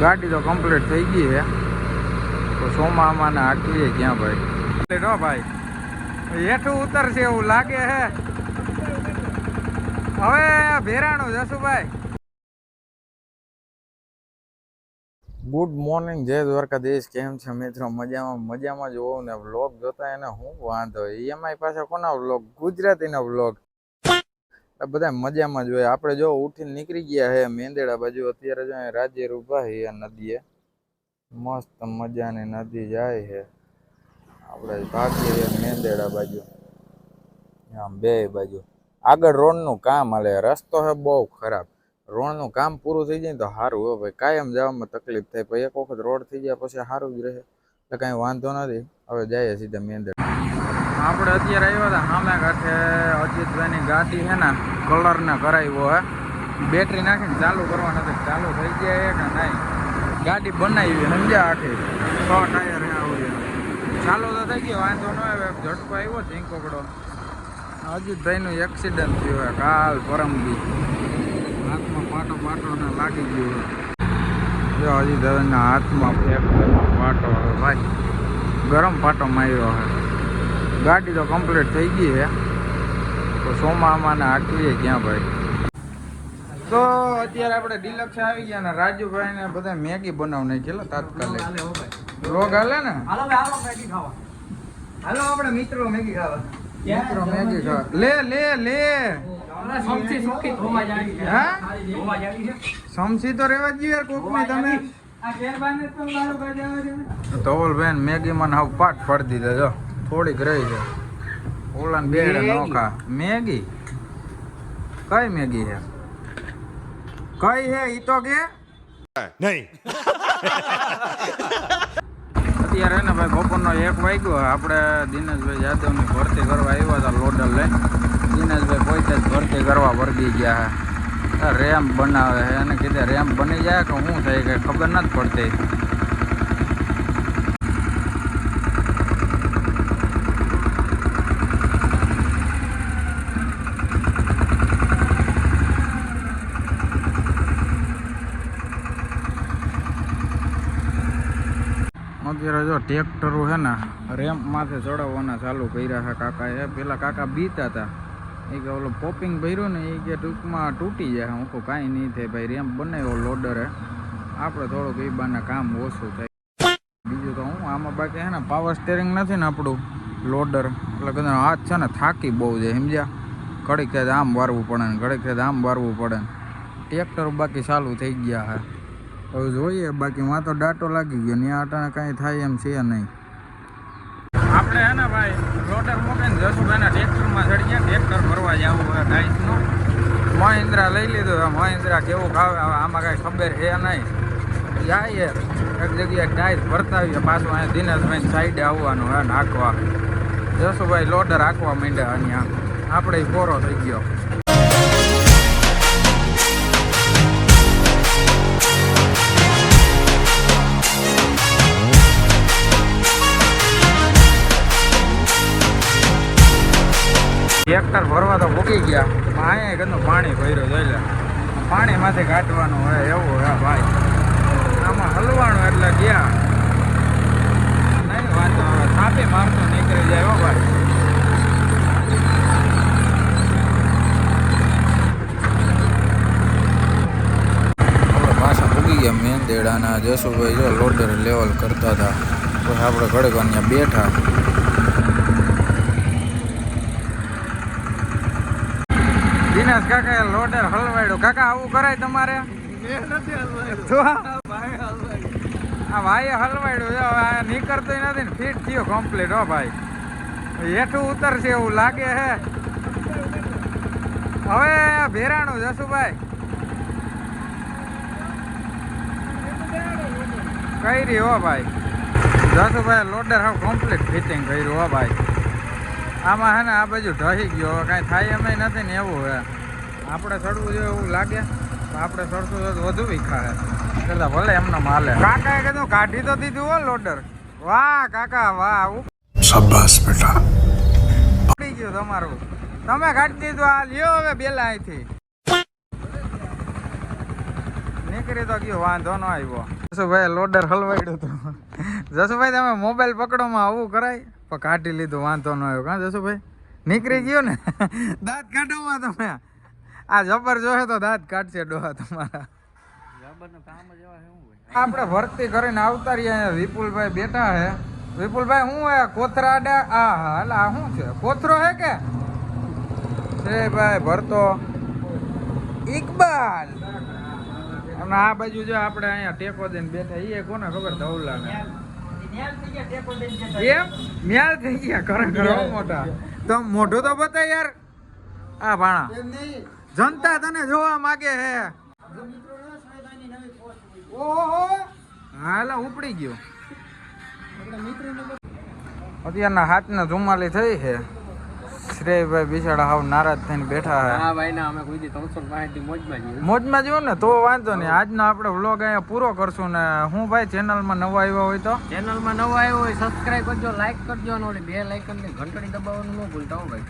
ગાડી તો કમ્પ્લીટ થઈ ગઈ છે. તો સોમામાં ને હાકીએ ક્યાં ભાઈ? કમ્પ્લીટ હો ભાઈ, હેઠું ઉતરશે એવું લાગે હે હવે ભેરાણું જશુભાઈ ગુડ મોર્નિંગ જય દ્વારકાધીશ. કેમ છે મિત્રો? મજામાં મજામાં જ હોવ ને. વ્લોગ જોતા એને હું વાંધો? એમાંય પાછા કોના વ્લોગ ગુજરાતીના વ્લોગ બધા મજામાં જ હોય. આપણે જો ઉઠીને નીકળી ગયા હે મેંદેડા બાજુ, અત્યારે જો રાજ્ય ઊભા છે નદીએ. મસ્ત મજાની નદી જાય છે આપણે ભાગીએ મેંદેડા બાજુ. આમ બે બાજુ. આગળ રોડનું કામ હાલે. રસ્તો છે બહુ ખરાબ. રોડનું કામ પૂરું થઈ જાય તો સારું હોય ભાઈ. કાયમ જવામાં તકલીફ થાય. પછી એક વખત રોડ થઈ જાય, પછી સારું જ રહે. એટલે કાંઈ વાંધો નથી. હવે જઈએ સીધા મેંદર આપણે અત્યારે આવ્યા હતા સામે કાંઠે અજીતભાઈની ગાડી છે ને કલરને કરાવ્યો હે. બેટરી નાખીને ચાલુ કરવાના નથી ચાલુ થઈ જાય કે નહીં? ગાડી બનાવી સમજ્યા આખી? છ ટાયર આવું ચાલુ તો થઈ ગયો, વાંધો ન આવે. ઝટકો આવ્યો ઝીંકોકડો. અજીતભાઈનું એક્સિડન્ટ થયું હોય કાલ પરમદી હાથમાં પાટો પાટો ને લાગી ગયો જો અજીતભાઈના હાથમાં એક પાટો હવે ભાઈ. ગરમ પાટો માર્યો હે. ગાડી તો કમ્પ્લીટ થઈ ગઈ છે. તો સોમામાં ને હાકીએ ક્યાં ભાઈ? તો અત્યારે આપણે ડિલક્ષ આવી ગયા ને રાજુભાઈ ને બધા મેગી બનાવ નાખી તાત્કાલિક. રોગ હાલે ને? હાલો મેગી ખાવા. હાલો આપણે મિત્રો મેગી ખાવા. મિત્રો મેગી લે લે લે. સમસી તો રેવા જ યાર કોકની તમે. ધવલબેન મેગી મને હાવ પાટ ફાડી દીધા જો. થોડીક રહી છે. ઓલાને બેડે. નોખા. મેગી? કઈ મેગી છે? કઈ હે ઈ તો કે? નહીં. અત્યારે ને ભાઈ બપોરનો એક વાગ્યો. આપણે દિનેશભાઈ જાદવની ભરતી કરવા આવ્યા હતા લોડર લઈને. દિનેશભાઈ પોતે જ ભરતી કરવા વર્ગી ગયા રેમ્પ બનાવે છે. એને કીધે રેમ્પ બની જાય કે શું થાય કે ખબર નથી પડતી. અત્યારે જો ટ્રેક્ટરો છે ને રેમ્પ માથે ચડાવવાના ચાલુ કર્યા છે. કાકા એ પેલા કાકા બીતા હતા એ કે ઓલો પોપિંગ ભર્યું ને એ કે ટૂંકમાં તૂટી જાય. હું કહું કાંઈ નહીં થાય ભાઈ રેમ્પ બનાવ્યો લોડરે આપણે થોડુંક એ બાને કામ ઓછું થાય. બીજું તો હું, આમાં બાકી છે ને પાવર સ્ટેરિંગ નથી ને આપણું લોડર એટલે કદાચ હાથ છે ને થાકી બહુ જાય, સમજ્યા? ઘડીક આમ વારવું પડે ને ઘડીક આમ વારવું પડે ને. ટ્રેક્ટર બાકી ચાલુ થઈ ગયા છે. હવે જોઈએ, બાકી માં તો ડાટો લાગી ગયો ને આટાણે કાંઈ થાય એમ છે નહીં. આપણે હે ને ભાઈ લોડર મૂકીને જશુભાઈના ટ્રેક્ટરમાં ચડી ગયા ટ્રેક્ટર ભરવા જવું હોય ડાઈસનું મહિન્દ્રા લઈ લીધું મહિન્દ્રા કેવું ખાવે આમાં કાંઈ ખબર છે નહીં. જાય એક જગ્યાએ ડાઈસ ભરતા આવીએ, પાછું અહીંયા દિનેશભાઈ સાઈડે આવવાનું હે નાખવા જશુભાઈ લોડર હાંકવા માંડ્યા અહીંયા. આપણે પોરો થઈ ગયો. ટ્રેક્ટર ભરવા તો મૂકી ગયા. અહીંયા ગંદુ પાણી ભર્યું, જોઈ લે. પાણીમાંથી કાઢવાનું હોય એવું હે, ભાઈ. આમાં હલવાનું એટલે ગયા. નહીં વાંધો હવે થાપી મારતો નીકળી જાય, હો, ભાઈ. ગયા મેન દેડાના જશુભાઈ જો લોડર લેવલ કરતા હતા. પછી આપણે ઘડક અહીંયા બેઠા. દિનેશ કાકા લોડર હલવાડ્યો. કાકા આવું કરાય તમારે? આ ભાઈએ હલવાડ્યું. નીકળતો નથી ને. ફિટ થયો કમ્પ્લીટ હો ભાઈ. હેઠું ઉતરશે એવું લાગે હે. હવે ભેરાણું જશુભાઈ કરી હો ભાઈ? જશુભાઈ લોડર હવે કમ્પ્લીટ ફિટિંગ કર્યું હો ભાઈ. આમાં હે ને આ બાજુ ઢહી ગયો. કાંઈ થાય એમ નથી ને એવું હે. આપણે ચડવું જોઈએ એવું લાગે તો આપણે ચડશું તો વધુ વિખા હે કરતા ભલે એમને માલે. કાકાએ કીધું કાઢી તો દીધું હો લોડર. વાહ કાકા વાહ શાબાશ બેટા. પડી ગયું તમારું. તમે કાઢી દીધું આ લ્યો હવે બેલા અહીંથી. નીકળી તો ગયો વાંધો ન આવ્યો. જસુભાઈ લોડર હલવાડ્યું હતું. જસુભાઈ તમે મોબાઈલ પકડોમાં આવું કરાય? પણ કાઢી લીધું વાંધો ન આવ્યો. કાં જસુભાઈ? નીકળી ગયો ને? દાંત કાઢોમાં તમે. આ જબર જોહે તો દાંત કાઢશે ડોહા તમારા. આપણે ભરતી કરીને આવતા રહ્યા અહીંયા વિપુલભાઈ બેઠા હે. વિપુલભાઈ શું હે? કોથરા આડા આ હા આ શું છે? કોથરો હે કે? છે ભાઈ ભરતો. ઇકબાલ. અને આ બાજુ જો આપણે અહીંયા ટેકો દઈને બેઠા એ કોને ખબર ધવલા ને એમ મ્યાલ થઈ ગયા ખરેખર મોટા. તો મોઢું તો બતા યાર. આ ભાણા. જનતા તને જોવા માંગે હે. ઉપડી ગયો. અત્યારના હાથના ધુમાલી થઈ છે. શ્રેયભાઈ બિચારા હાવ નારાજ થઈને બેઠા હે. હા ભાઈ ના અમે કોઈ દી ત્રણસો પાંસઠ મોજમાં જઈએ મોજમાં જો ને તો વાંધો નહીં. આજનો આપણે વ્લોગ અહીંયા પૂરો કરશું ને હું ભાઈ ચેનલમાં નવા આવ્યો હોય તો? ચેનલમાં નવા આવ્યો હોય સબસ્ક્રાઇબ કરજો લાઈક કરજો અને ઓલી બે લાઇકનની ઘંટડી દબાવવાનું ન ભૂલતા હો ભાઈ.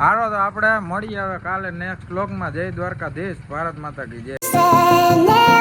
હારો તો આપણે મળીએ હવે કાલે નેક્સ્ટ બ્લોગમાં જય દ્વારકાધીશ. ભારત માતા કી જય.